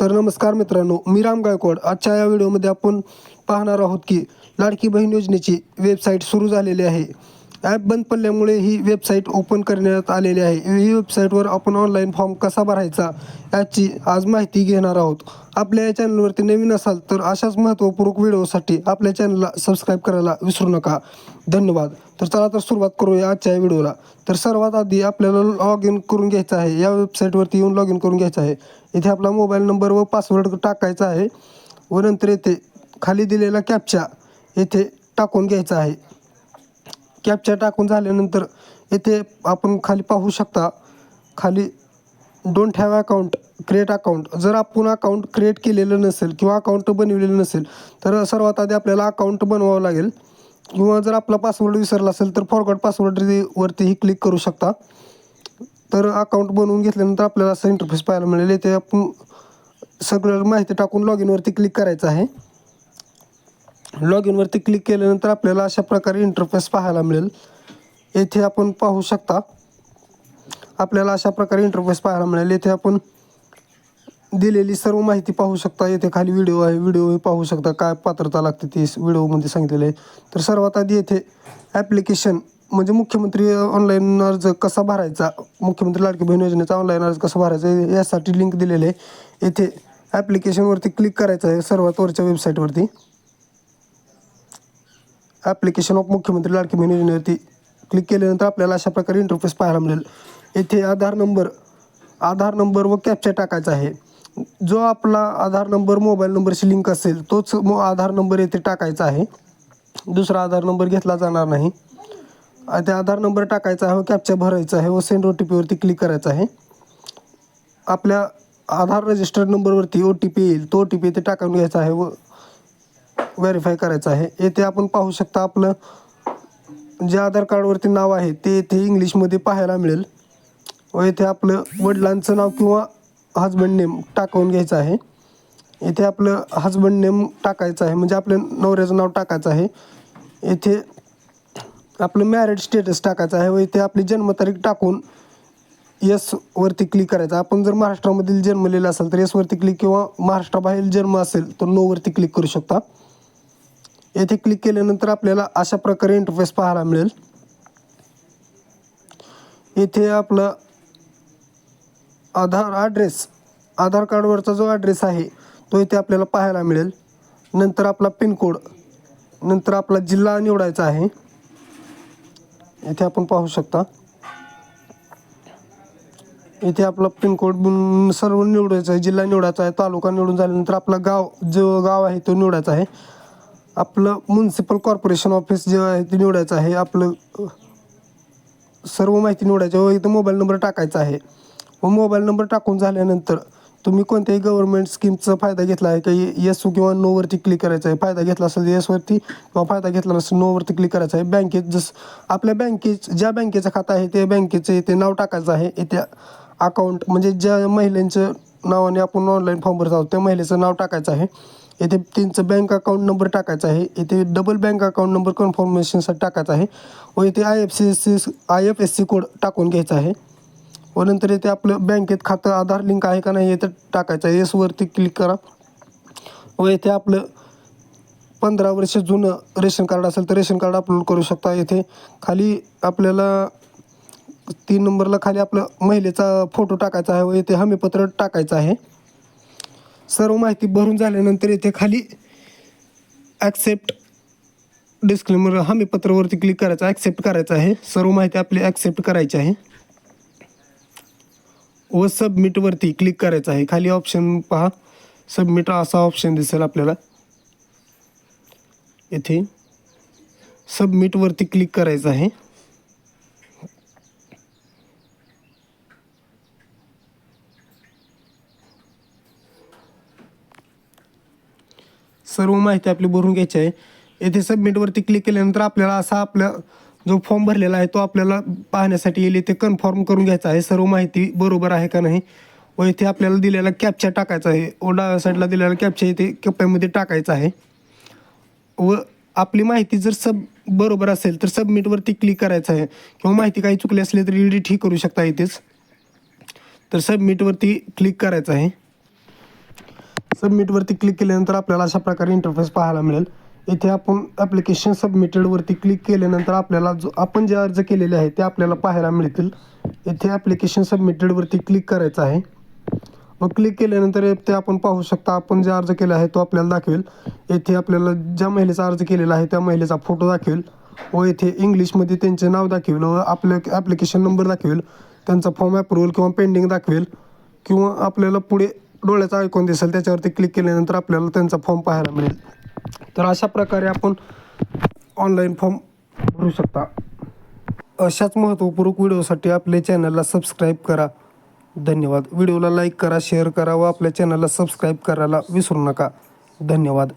तर नमस्कार मित्रांनो मी राम गायकवाड. आजच्या या व्हिडिओमध्ये आपण पाहणार आहोत की लाडकी बहीण योजनेची वेबसाईट सुरू झालेली आहे. ॲप बंद पडल्यामुळे ही वेबसाईट ओपन करण्यात आलेली आहे. ही वेबसाईटवर आपण ऑनलाईन फॉर्म कसा भरायचा याची आज माहिती घेणार आहोत. आपल्या या चॅनलवरती नवीन असाल तर अशाच महत्त्वपूर्ण व्हिडिओसाठी आपल्या चॅनलला सबस्क्राईब करायला विसरू नका. धन्यवाद. तर चला तर सुरुवात करूया आजच्या या व्हिडिओला तर सर्वात आधी आपल्याला लॉग इन करून घ्यायचं आहे. या वेबसाईटवरती येऊन लॉग इन करून घ्यायचं आहे. इथे आपला मोबाईल नंबर व पासवर्ड टाकायचा आहे व नंतर येथे खाली दिलेला कॅपचा येथे टाकून घ्यायचा आहे. कॅपच्या टाकून झाल्यानंतर येथे आपण खाली पाहू शकता खाली don't have account create account जर आपण अकाउंट क्रिएट केलेलं नसेल किंवा अकाउंट बनवलेलं नसेल तर सर्वात आधी आपल्याला अकाउंट बनवावं लागेल. किंवा जर आपला पासवर्ड विसरला असेल तर फॉरगॉट पासवर्ड वरतीही क्लिक करू शकता. तर अकाउंट बनवून घेतल्यानंतर आपल्याला असं इंटरफेस पाहायला मिळेल. येथे आपण सगळं माहिती टाकून लॉग इनवरती क्लिक करायचं आहे. लॉग इनवरती क्लिक केल्यानंतर आपल्याला अशा प्रकारे इंटरफेस पाहायला मिळेल. येथे आपण पाहू शकता आपल्याला अशा प्रकारे इंटरफेस पाहायला मिळेल. येथे आपण दिलेली सर्व माहिती पाहू शकता. येथे खाली व्हिडिओ आहे. व्हिडिओ पाहू शकता काय पात्रता लागते ती व्हिडिओमध्ये सांगितलेलं आहे. तर सर्वात आधी येथे ॲप्लिकेशन म्हणजे मुख्यमंत्री ऑनलाईन अर्ज कसा भरायचा मुख्यमंत्री लाडकी बहीण योजनेचा ऑनलाईन अर्ज कसा भरायचा यासाठी लिंक दिलेले आहे. येथे ॲप्लिकेशनवरती क्लिक करायचं आहे सर्वात वरच्या वेबसाईटवरती ॲप्लिकेशन ऑफ मुख्यमंत्री लाडकी बहीण योजनेवरती क्लिक केल्यानंतर आपल्याला अशा प्रकारे इंटरफेस पाहायला मिळेल. येथे आधार नंबर आधार नंबर व कॅप्चा टाकायचा आहे. जो आपला आधार नंबर मोबाईल नंबरशी लिंक असेल तोच मो आधार नंबर येथे टाकायचा आहे. दुसरा आधार नंबर घेतला जाणार नाही. त्या आधार नंबर टाकायचा आहे व कॅप्चा भरायचा आहे व सेंड ओ टी पीवरती क्लिक करायचं आहे. आपल्या आधार रजिस्टर्ड नंबरवरती ओ टी पी येईल तो ओ टी पी इथे टाकून घ्यायचा आहे व व्हेरीफाय करायचं आहे. येथे आपण पाहू शकता आपलं जे आधार कार्डवरती नाव आहे ते येथे इंग्लिशमध्ये पाहायला मिळेल. व येथे आपलं वडिलांचं नाव किंवा हजबंड नेम टाकून घ्यायचं आहे. येथे आपलं हजबंड नेम टाकायचं आहे म्हणजे आपलं नवऱ्याचं नाव टाकायचं आहे. येथे आपलं मॅरिड स्टेटस टाकायचं आहे व इथे आपली जन्मतारीख टाकून यसवरती क्लिक करायचं. आपण जर महाराष्ट्रामधील जन्मलेलं असेल तर यसवरती क्लिक किंवा महाराष्ट्राबाहेर जन्म असेल तर नोवरती क्लिक करू शकता. येथे क्लिक केल्यानंतर आपल्याला अशा प्रकारे इंटरफेस पाहायला मिळेल. येथे आपला आधार ॲड्रेस आधार कार्डवरचा जो ॲड्रेस आहे तो इथे आपल्याला पाहायला मिळेल. नंतर आपला पिनकोड नंतर आपला जिल्हा निवडायचा आहे. इथे आपण पाहू शकता. इथे आपला पिनकोड सर्व निवडायचा आहे जिल्हा निवडायचा आहे तालुका निवडून झाल्यानंतर आपला गाव जो गाव आहे तो निवडायचा आहे. आपलं म्युन्सिपल कॉर्पोरेशन ऑफिस जे आहे ते निवडायचं आहे. आपलं सर्व माहिती निवडायची व हो, इथं मोबाईल नंबर टाकायचा आहे. व मोबाईल नंबर टाकून झाल्यानंतर तुम्ही कोणत्याही गव्हर्नमेंट स्कीमचा फायदा घेतला आहे काही येस किंवा नोवरती क्लिक करायचं आहे. फायदा घेतला असेल येसवरती किंवा फायदा घेतला नसेल नोवरती क्लिक करायचं आहे. बँकेत जस आपल्या बँकेत ज्या बँकेचं खातं आहे त्या बँकेचं इथे नाव टाकायचं आहे. इथे अकाउंट म्हणजे ज्या महिलांचं नावाने आपण ऑनलाईन फॉर्म भरत आहोत त्या महिलेचं नाव टाकायचं आहे. येथे त्यांचं बँक अकाउंट नंबर टाकायचा आहे. येथे डबल बँक अकाउंट नंबर कन्फर्मेशनसाठी टाकायचा आहे. व येथे I F C C I F S C code टाकून घ्यायचा आहे. व नंतर येथे आपलं बँकेत खातं आधार लिंक आहे का नाही येथे टाकायचं आहे. येसवरती क्लिक करा. व येथे आपलं पंधरा वर्ष जुनं रेशन कार्ड असेल तर रेशन कार्ड अपलोड करू शकता. येथे खाली आपल्याला तीन नंबरला खाली आपलं महिलेचा फोटो टाकायचा आहे. व येथे हमीपत्र टाकायचं आहे. सर्व माहिती भरून झाल्यानंतर इथे खाली ॲक्सेप्ट डिस्क्लेमर हमीपत्रावरती क्लिक करायचं ॲक्सेप्ट करायचं आहे. सर्व माहिती आपली ॲक्सेप्ट करायची आहे. व सबमिटवरती क्लिक करायचं आहे. खाली ऑप्शन पहा. सबमिट असा ऑप्शन दिसेल आपल्याला. येथे सबमिटवरती क्लिक करायचं आहे. सर्व माहिती आपली भरून घ्यायची आहे. येथे सबमिटवरती क्लिक केल्यानंतर आपल्याला असा आपला जो फॉर्म भरलेला आहे तो आपल्याला पाहण्यासाठी येईल. इथे कन्फर्म करून घ्यायचा आहे सर्व माहिती बरोबर आहे का नाही? व इथे आपल्याला दिलेला कॅप्चा टाकायचा आहे. व डाव्या साईडला दिलेला कॅप्चा इथे कप्प्यामध्ये टाकायचा आहे. व आपली माहिती जर सब बरोबर असेल तर सबमिटवरती क्लिक करायचं आहे. किंवा माहिती काही चुकली असली तर एडिट ही करू शकता इथेच. तर सबमिटवरती क्लिक करायचं आहे. सबमिटवरती क्लिक केल्यानंतर आपल्याला अशा प्रकारे इंटरफेस पाहायला मिळेल. इथे आपण ॲप्लिकेशन सबमिटेडवरती क्लिक केल्यानंतर आपल्याला जो आपण जे अर्ज केलेले आहे ते आपल्याला पाहायला मिळतील. इथे ॲप्लिकेशन सबमिटेडवरती क्लिक करायचं आहे. मग क्लिक केल्यानंतर ते आपण पाहू शकता आपण जे अर्ज केला आहे तो आपल्याला दाखवेल. येथे आपल्याला ज्या महिलेचा अर्ज केलेला आहे त्या महिलेचा फोटो दाखवेल. व येथे इंग्लिशमध्ये त्यांचे नाव दाखवेल व आपल्या ॲप्लिकेशन नंबर दाखवेल. त्यांचा फॉर्म अप्रुव्हल किंवा पेंडिंग दाखवेल. किंवा आपल्याला पुढे डोळ्याचं आयकॉन दिसेल त्याच्यावरती क्लिक केल्यानंतर आपल्याला त्यांचा फॉर्म पाहायला मिळेल. तर अशा प्रकारे आपण ऑनलाईन फॉर्म भरू शकता. अशाच महत्त्वपूर्ण व्हिडिओसाठी आपल्या चॅनलला सबस्क्राईब करा. धन्यवाद. व्हिडिओला लाईक करा शेअर करा व आपल्या चॅनलला सबस्क्राईब करायला विसरू नका. धन्यवाद.